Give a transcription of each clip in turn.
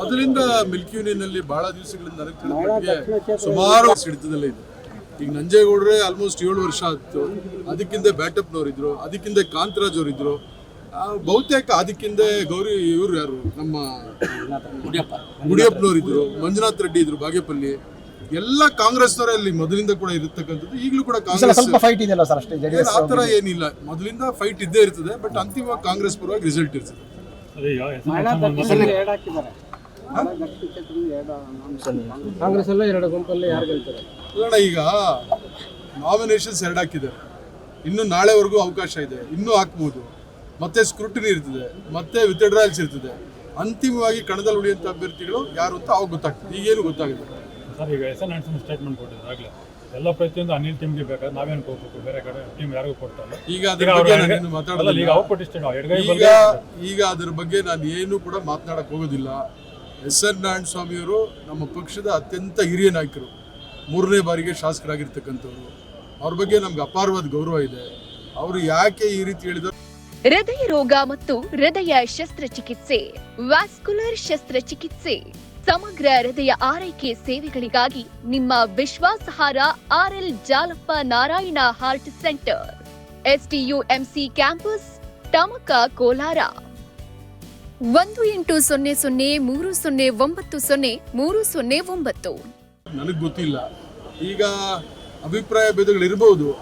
ಮೊದಲಿಂದ Milky union ಅಲ್ಲಿ ಬಹಳ ದಿವಸಗಳಿಂದ ನನಗೆ ತಿಳಿದ ಸುಮಾರು ಹಿಡಿತದಲ್ಲೇ ಇದೆ. ಈಗ ನಂಜೇಗೌಡ್ರೆ ಆಲ್ಮೋಸ್ಟ್ ಏಳು ವರ್ಷ ಆಯ್ತು. ಅದಕ್ಕಿಂತ ಬ್ಯಾಟಪ್ನವ್ರು ಇದ್ರು ಅದಕ್ಕಿಂತ ಕಾಂತರಾಜ್ ಅವರಿದ್ರು. ಇದ್ರು ಬಹುತೇಕ ಅದಕ್ಕಿಂತ ಗೌರಿ ಇವ್ರು ಯಾರು? ನಮ್ಮ ಗುಡಿಯಪ್ಪನವ್ರು ಇದ್ರು ಮಂಜುನಾಥ್ ರೆಡ್ಡಿ ಇದ್ರು ಬಾಗೇಪಲ್ಲಿ. ಎಲ್ಲ ಕಾಂಗ್ರೆಸ್ನವರೇ ಅಲ್ಲಿ ಮೊದಲಿಂದ ಕೂಡ ಇರತಕ್ಕಂಥದ್ದು. ಈಗಲೂ ಕೂಡ ಕಾಂಗ್ರೆಸ್ ಸ್ವಲ್ಪ ಫೈಟ್ ಇದೆಯಲ್ಲ ಸರ್ ಅಷ್ಟೇ ಜೆ ಡಿ ಆ ಥರ ಏನಿಲ್ಲ. ಮೊದಲಿಂದ ಫೈಟ್ ಇದ್ದೇ ಇರ್ತದೆ ಬಟ್ ಅಂತಿಮವಾಗಿ ಕಾಂಗ್ರೆಸ್ ಪರವಾಗಿ ರಿಸಲ್ಟ್ ಇರ್ತದೆ. ಕಾಂಗ್ರೆಸ್ ಎಲ್ಲ ಎರಡು ಗುಂಪಲ್ಲಿ ಯಾರು ಗೆಲ್ತಾರೆ? ನೋಡೋಣ ಈಗ ನಾಮಿನೇಷನ್ಸ್ ಎರಡು ಹಾಕಿದ್ದಾರೆ ಇನ್ನು ನಾಳೆವರೆಗೂ ಅವಕಾಶ ಇದೆ. ಇನ್ನೂ ಹಾಕ್ಬೋದು. ಮತ್ತೆ ಸ್ಕ್ರೂಟಿನಿ ಇರ್ತದೆ. ಮತ್ತೆ ವಿತ್ಡ್ರಾಯಲ್ಸ್ ಇರ್ತದೆ. ಅಂತಿಮವಾಗಿ ಕಣದಲ್ಲಿ ಉಳಿಯುವಂಥ ಅಭ್ಯರ್ಥಿಗಳು ಯಾರು ಅಂತ ಅವಾಗ ಗೊತ್ತಾಗ್ತದೆ. ಈಗೇನು ಗೊತ್ತಾಗಿದೆ ಸರ್ ಈಗ ಎಸ್ ಎನ್ ಸ್ಟೇಟ್ಮೆಂಟ್ ಕೊಟ್ಟಿದ್ರು ಆಗಲೇ. ಎಲ್ಲ ಪ್ರತಿಯೊಂದು ಅನಿಲ್ ಟೀಮ್ಗೆ ಬೇಕಾದ್ರೆ ನಾವೇನು ಕೊಡ್ಬೇಕು ಬೇರೆ ಕಡೆ ಟೀಮ್ ಯಾರಿಗೂ ಕೊಡ್ತಾರೆ ಈಗ ಅದ್ರ ಬಗ್ಗೆ ಮಾತಾಡೋದಿಲ್ಲ. ಎಡಗೈ ಈಗ ಈಗ ಅದ್ರ ಬಗ್ಗೆ ನಾನು ಏನು ಕೂಡ ಮಾತನಾಡಕ್ಕೆ ಹೋಗೋದಿಲ್ಲ. ಎಸ್ ಎನ್ ನಾರಾಯಣ ಸ್ವಾಮಿಯವರು ನಮ್ಮ ಪಕ್ಷದ ಅತ್ಯಂತ ಹಿರಿಯ ನಾಯಕರು, ಮೂರನೇ ಬಾರಿಗೆ ಶಾಸಕರಾಗಿರ್ತಕ್ಕಂಥವ್ರು. ಅವ್ರ ಬಗ್ಗೆ ನಮ್ಗೆ ಅಪಾರವಾದ ಗೌರವ ಇದೆ. ಅವರು ಯಾಕೆ ಈ ರೀತಿ ಹೇಳಿದ್ರು? ಹೃದಯ ರೋಗ ಮತ್ತು ಹೃದಯ ಶಸ್ತ್ರಚಿಕಿತ್ಸೆ, ವ್ಯಾಸ್ಕುಲರ್ ಶಸ್ತ್ರಚಿಕಿತ್ಸೆ, ಸಮಗ್ರ ಹೃದಯ ಆರೈಕೆ ಸೇವೆಗಳಿಗಾಗಿ ನಿಮ್ಮ ವಿಶ್ವಾಸಹಾರ R L Jalappa Narayana heart centre SDUMC campus Tamaka Kolar. ಒಂದು ಎಂಟು ಸೊನ್ನೆ ಸೊನ್ನೆ ಮೂರು ಸೊನ್ನೆ ಒಂಬತ್ತು ಸೊನ್ನೆ ಮೂರು ಸೊನ್ನೆ ಒಂಬತ್ತು. ನನಗೆ ಗೊತ್ತಿಲ್ಲ. ಈಗ ಅಭಿಪ್ರಾಯ ಭೇದಗಳು ಇರಬಹುದು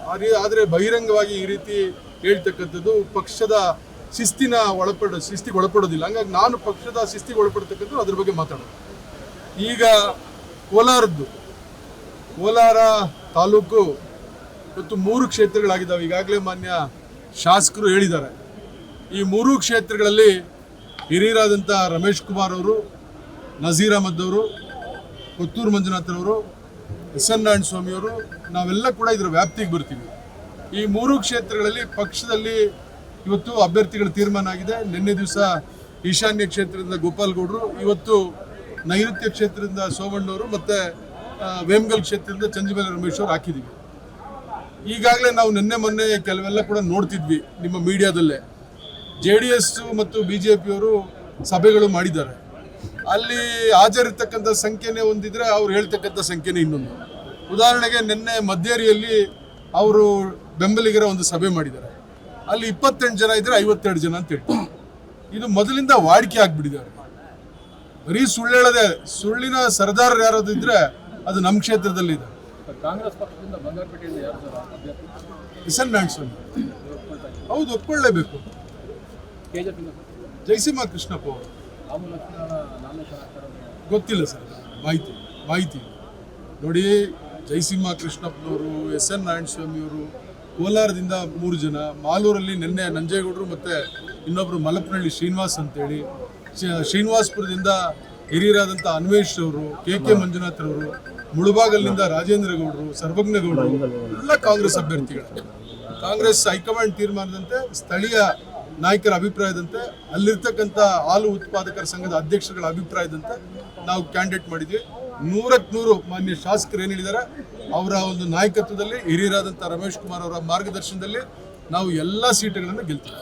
ಆದರೆ ಬಹಿರಂಗವಾಗಿ ಈ ರೀತಿ ಹೇಳ್ತಕ್ಕಂಥದ್ದು ಪಕ್ಷದ ಶಿಸ್ತಿನ ಒಳಪಡ, ಶಿಸ್ತಿಗೆ ಒಳಪಡೋದಿಲ್ಲ. ಹಂಗಾಗಿ ನಾನು ಪಕ್ಷದ ಶಿಸ್ತಿಗೆ ಒಳಪಡ್ತಕ್ಕಂಥದ್ದು ಅದ್ರ ಬಗ್ಗೆ ಮಾತಾಡೋದು. ಈಗ ಕೋಲಾರದ್ದು. ಕೋಲಾರ ತಾಲೂಕು ಇವತ್ತು ಮೂರು ಕ್ಷೇತ್ರಗಳಾಗಿದ್ದಾವೆ. ಈಗಾಗಲೇ ಮಾನ್ಯ ಶಾಸಕರು ಹೇಳಿದ್ದಾರೆ. ಈ ಮೂರು ಕ್ಷೇತ್ರಗಳಲ್ಲಿ ಹಿರಿಯರಾದಂಥ ರಮೇಶ್ ಕುಮಾರ್ ಅವರು, ನಜೀರ್ ಅಹಮದ್ ಅವರು ಕೊತ್ತೂರು ಮಂಜುನಾಥರವರು ಎಸ್ ಎನ್ ನಾರಾಯಣ ಸ್ವಾಮಿಯವರು ನಾವೆಲ್ಲ ಕೂಡ ಇದರ ವ್ಯಾಪ್ತಿಗೆ ಬರ್ತೀವಿ. ಈ ಮೂರು ಕ್ಷೇತ್ರಗಳಲ್ಲಿ ಪಕ್ಷದಲ್ಲಿ ಇವತ್ತು ಅಭ್ಯರ್ಥಿಗಳ ತೀರ್ಮಾನ ಆಗಿದೆ. ನಿನ್ನೆ ದಿವಸ ಈಶಾನ್ಯ ಕ್ಷೇತ್ರದಿಂದ ಗೋಪಾಲ್ಗೌಡರು, ಇವತ್ತು ನೈಋತ್ಯ ಕ್ಷೇತ್ರದಿಂದ ಸೋಮಣ್ಣವರು ಮತ್ತು ವೇಮಗಲ್ ಕ್ಷೇತ್ರದಿಂದ ಚಂದ್ರಬೇಲ ರಮೇಶ್ ಅವರು ಹಾಕಿದ್ದೀವಿ ಈಗಾಗಲೇ ನಾವು ನಿನ್ನೆ ಮೊನ್ನೆ ಕೆಲವೆಲ್ಲ ಕೂಡ ನೋಡ್ತಿದ್ವಿ ನಿಮ್ಮ ಮೀಡಿಯಾದಲ್ಲೇ. ಜೆ ಡಿ ಎಸ್ ಮತ್ತು ಬಿ ಜೆ ಪಿಯವರು ಸಭೆಗಳು ಮಾಡಿದ್ದಾರೆ. ಅಲ್ಲಿ ಹಾಜರಿರ್ತಕ್ಕಂಥ ಸಂಖ್ಯೆನೇ ಒಂದಿದ್ರೆ ಅವ್ರು ಹೇಳ್ತಕ್ಕಂಥ ಸಂಖ್ಯೆನೇ ಇನ್ನೊಂದು. ಉದಾಹರಣೆಗೆ ನಿನ್ನೆ ಮದ್ದೇರಿಯಲ್ಲಿ ಅವರು ಬೆಂಬಲಿಗರ ಒಂದು ಸಭೆ ಮಾಡಿದ್ದಾರೆ. ಅಲ್ಲಿ ಇಪ್ಪತ್ತೆಂಟು ಜನ ಇದ್ರೆ ಐವತ್ತೆರಡು ಜನ ಅಂತ ಹೇಳ್ತಾರೆ. ಇದು ಮೊದಲಿಂದ ವಾಡಿಕೆ ಆಗ್ಬಿಟ್ಟಿದ್ದಾರೆ ಬರೀ ಸುಳ್ಳು ಹೇಳದೆ ಸುಳ್ಳಿನ ಸರ್ದಾರ್ ಯಾರಾದ್ರು ಇದ್ರೆ ಅದು ನಮ್ಮ ಕ್ಷೇತ್ರದಲ್ಲಿದೆ. ಕಾಂಗ್ರೆಸ್ ಪಕ್ಷದಿಂದ ಬಂಗಾರಪೇಟೆಯಿಂದ ಯಾರು ಸರ್? ಹೌದು ಒಪ್ಕೊಳ್ಳೇಬೇಕು. ಜಯಸಿಂಹ ಕೃಷ್ಣಪ್ಪ ಅವರು. ಗೊತ್ತಿಲ್ಲ ಸರ್ ಮಾಹಿತಿ ಮಾಹಿತಿ ನೋಡಿ ಜಯಸಿಂಹ ಕೃಷ್ಣಪ್ಪನವರು ಎಸ್ ಎನ್ ನಾರಾಯಣ ಸ್ವಾಮಿಯವರು ಕೋಲಾರದಿಂದ ಮೂರು ಜನ ಮಾಲೂರಲ್ಲಿ ನಿನ್ನೆ ನಂಜೇಗೌಡರು ಮತ್ತು ಇನ್ನೊಬ್ಬರು ಮಲಪನಹಳ್ಳಿ ಶ್ರೀನಿವಾಸ್ ಅಂತೇಳಿ ಶ್ರೀ- ಶ್ರೀನಿವಾಸ್ಪುರದಿಂದ ಹಿರಿಯರಾದಂಥ ಅನ್ವೇಶ್ ಅವರು ಕೆ ಕೆ ಮಂಜುನಾಥ್ ಅವರು ಮುಳುಬಾಗಲ್ನಿಂದ ರಾಜೇಂದ್ರ ಗೌಡರು ಸರ್ವಜ್ಞ ಗೌಡರು ಎಲ್ಲ ಕಾಂಗ್ರೆಸ್ ಅಭ್ಯರ್ಥಿಗಳು. ಕಾಂಗ್ರೆಸ್ ಹೈಕಮಾಂಡ್ ತೀರ್ಮಾನದಂತೆ ಸ್ಥಳೀಯ ನಾಯಕರ ಅಭಿಪ್ರಾಯದಂತೆ ಅಲ್ಲಿರ್ತಕ್ಕಂಥ ಹಾಲು ಉತ್ಪಾದಕರ ಸಂಘದ ಅಧ್ಯಕ್ಷರುಗಳ ಅಭಿಪ್ರಾಯದಂತೆ ನಾವು ಕ್ಯಾಂಡಿಡೇಟ್ ಮಾಡಿದ್ವಿ. ನೂರಕ್ಕೆ ನೂರು ಮಾನ್ಯ ಶಾಸಕರು ಏನು ಹೇಳಿದ್ದಾರೆ ಅವರ ಒಂದು ನಾಯಕತ್ವದಲ್ಲಿ ಹಿರಿಯರಾದಂಥ ರಮೇಶ್ ಕುಮಾರ್ ಅವರ ಮಾರ್ಗದರ್ಶನದಲ್ಲಿ ನಾವು ಎಲ್ಲ ಸೀಟುಗಳನ್ನು ಗೆಲ್ತೀವಿ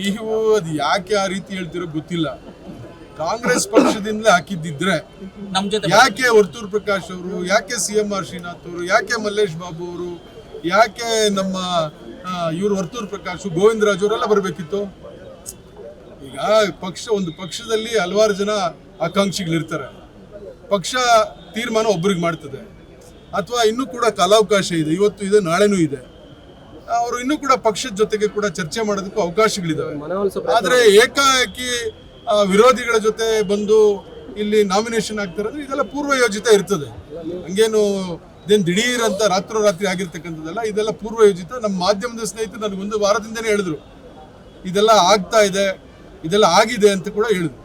ನೀವು ಅದು ಯಾಕೆ ಆ ರೀತಿ ಹೇಳ್ತಿರೋ ಗೊತ್ತಿಲ್ಲ. ಕಾಂಗ್ರೆಸ್ ಪಕ್ಷದಿಂದಲೇ ಹಾಕಿದ್ದಿದ್ರೆ ಯಾಕೆ ವರ್ತೂರ್ ಪ್ರಕಾಶ್ ಅವರು ಯಾಕೆ ಸಿ ಎಂ ಆರ್ ಶ್ರೀನಾಥ್ ಅವರು ಯಾಕೆ ಮಲ್ಲೇಶ್ ಬಾಬು ಅವರು ಯಾಕೆ ನಮ್ಮ ಇವರು ವರ್ತೂರ್ ಪ್ರಕಾಶ್ ಗೋವಿಂದರಾಜ್ ಅವರೆಲ್ಲ ಬರಬೇಕಿತ್ತು? ಈಗ ಪಕ್ಷ ಒಂದು ಪಕ್ಷದಲ್ಲಿ ಹಲವಾರು ಜನ ಆಕಾಂಕ್ಷಿಗಳಿರ್ತಾರೆ. ಪಕ್ಷ ತೀರ್ಮಾನ ಒಬ್ರಿಗೆ ಮಾಡ್ತದೆ. ಅಥವಾ ಇನ್ನೂ ಕೂಡ ಕಾಲಾವಕಾಶ ಇದೆ. ಇವತ್ತು ಇದೆ ನಾಳೆನೂ ಇದೆ. ಅವರು ಇನ್ನೂ ಕೂಡ ಪಕ್ಷದ ಜೊತೆಗೆ ಕೂಡ ಚರ್ಚೆ ಮಾಡೋದಕ್ಕೂ ಅವಕಾಶಗಳಿದಾವೆ. ಆದರೆ ಏಕಾಏಕಿ ವಿರೋಧಿಗಳ ಜೊತೆ ಬಂದು ಇಲ್ಲಿ ನಾಮಿನೇಷನ್ ಆಗ್ತಾರೆ ಅಂದ್ರೆ ಇದೆಲ್ಲ ಪೂರ್ವ ಯೋಜಿತ ಇರ್ತದೆ. ಹಂಗೇನು ಇದೇನು ದಿಢೀರ್ ಅಂತ ರಾತ್ರೋರಾತ್ರಿ ಆಗಿರ್ತಕ್ಕಂಥದ್ದಲ್ಲ ಇದೆಲ್ಲ ಪೂರ್ವ ಯೋಜಿತ ನಮ್ಮ ಮಾಧ್ಯಮದ ಸ್ನೇಹಿತರು ನನಗೆ ಒಂದು ವಾರದಿಂದನೇ ಹೇಳಿದ್ರು ಇದೆಲ್ಲ ಆಗ್ತಾ ಇದೆ ಇದೆಲ್ಲ ಆಗಿದೆ ಅಂತ ಕೂಡ ಹೇಳಿದ್ರು.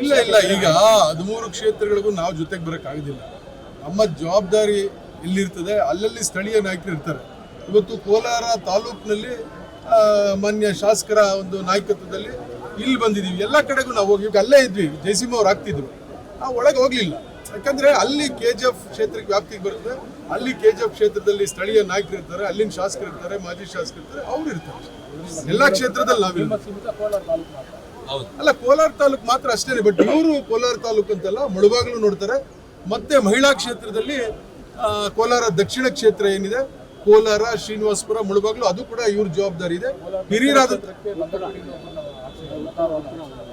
ಇಲ್ಲ ಇಲ್ಲ ಈಗ ಹದಿಮೂರು ಕ್ಷೇತ್ರಗಳಿಗೂ ನಾವು ಜೊತೆಗೆ ಬರೋಕ್ಕಾಗೋದಿಲ್ಲ. ನಮ್ಮ ಜವಾಬ್ದಾರಿ ಎಲ್ಲಿರ್ತದೆ? ಅಲ್ಲಲ್ಲಿ ಸ್ಥಳೀಯ ನಾಯಕರು ಇರ್ತಾರೆ. ಇವತ್ತು ಕೋಲಾರ ತಾಲೂಕಿನಲ್ಲಿ ಮಾನ್ಯ ಶಾಸಕರ ಒಂದು ನಾಯಕತ್ವದಲ್ಲಿ ಇಲ್ಲಿ ಬಂದಿದ್ದೀವಿ. ಎಲ್ಲ ಕಡೆಗೂ ನಾವು ಹೋಗಿ ಅಲ್ಲೇ ಇದ್ವಿ. ಜಯಸಿಂಹ ಅವ್ರು ಆಗ್ತಿದ್ರು. ನಾವು ಒಳಗೆ ಹೋಗ್ಲಿಲ್ಲ. ಯಾಕಂದ್ರೆ ಅಲ್ಲಿ ಕೆ ಜಿ ಎಫ್ ಕ್ಷೇತ್ರಕ್ಕೆ ವ್ಯಾಪ್ತಿಗೆ ಬರುತ್ತೆ. ಅಲ್ಲಿ ಕೆ ಜಿ ಎಫ್ ಕ್ಷೇತ್ರದಲ್ಲಿ ಸ್ಥಳೀಯ ನಾಯಕರು ಇರ್ತಾರೆ ಅಲ್ಲಿನ ಶಾಸಕರು ಇರ್ತಾರೆ ಮಾಜಿ ಶಾಸಕರು ಇರ್ತಾರೆ ಅವ್ರು ಇರ್ತಾರೆ. ಎಲ್ಲ ಕ್ಷೇತ್ರದಲ್ಲಿ ನಾವಿಲ್ಲ. ಮಾತ್ರ. ಅಲ್ಲ ಕೋಲಾರ ತಾಲೂಕು ಮಾತ್ರ ಅಷ್ಟೇನೆ ಬಟ್ ಇವರು ಕೋಲಾರ ತಾಲೂಕು ಅಂತೆಲ್ಲ ಮುಳುಬಾಗ್ಲು ನೋಡ್ತಾರೆ. ಮತ್ತೆ ಮಹಿಳಾ ಕ್ಷೇತ್ರದಲ್ಲಿ ಕೋಲಾರ ದಕ್ಷಿಣ ಕ್ಷೇತ್ರ ಏನಿದೆ? ಕೋಲಾರ ಶ್ರೀನಿವಾಸಪುರ ಮುಳುಬಾಗ್ಲು ಅದು ಕೂಡ ಇವ್ರ ಜವಾಬ್ದಾರಿ ಇದೆ. ಹಿರಿಯರಾದ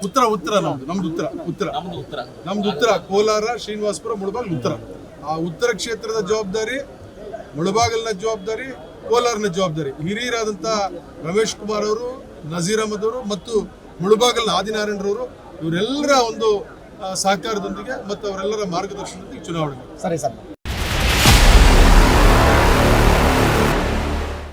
ಉತ್ತರ ಉತ್ತರ ನಮ್ದು ನಮ್ದು ಉತ್ತರ ಉತ್ತರ. ನಮ್ದು ಉತ್ತರ. ಕೋಲಾರ ಶ್ರೀನಿವಾಸಪುರ ಮುಳುಬಾಗ್ಲು ಉತ್ತರ. ಆ ಉತ್ತರ ಕ್ಷೇತ್ರದ ಜವಾಬ್ದಾರಿ ಮುಳುಬಾಗಲ್ನ ಜವಾಬ್ದಾರಿ ಕೋಲಾರನ ಜವಾಬ್ದಾರಿ. ಹಿರಿಯರಾದಂಥ ರಮೇಶ್ ಕುಮಾರ್ ಅವರು ನಜೀರ್ ಅಹಮದ್ ಅವರು ಮತ್ತು ಮುಳುಬಾಗಲ್ನ ಆದಿನಾರಾಯಣರವರು ಇವರೆಲ್ಲರ ಒಂದು ಸಹಕಾರದೊಂದಿಗೆ ಮತ್ತು ಅವರೆಲ್ಲರ ಮಾರ್ಗದರ್ಶನದೊಂದಿಗೆ ಚುನಾವಣೆ. ಸರಿ ಸರ್.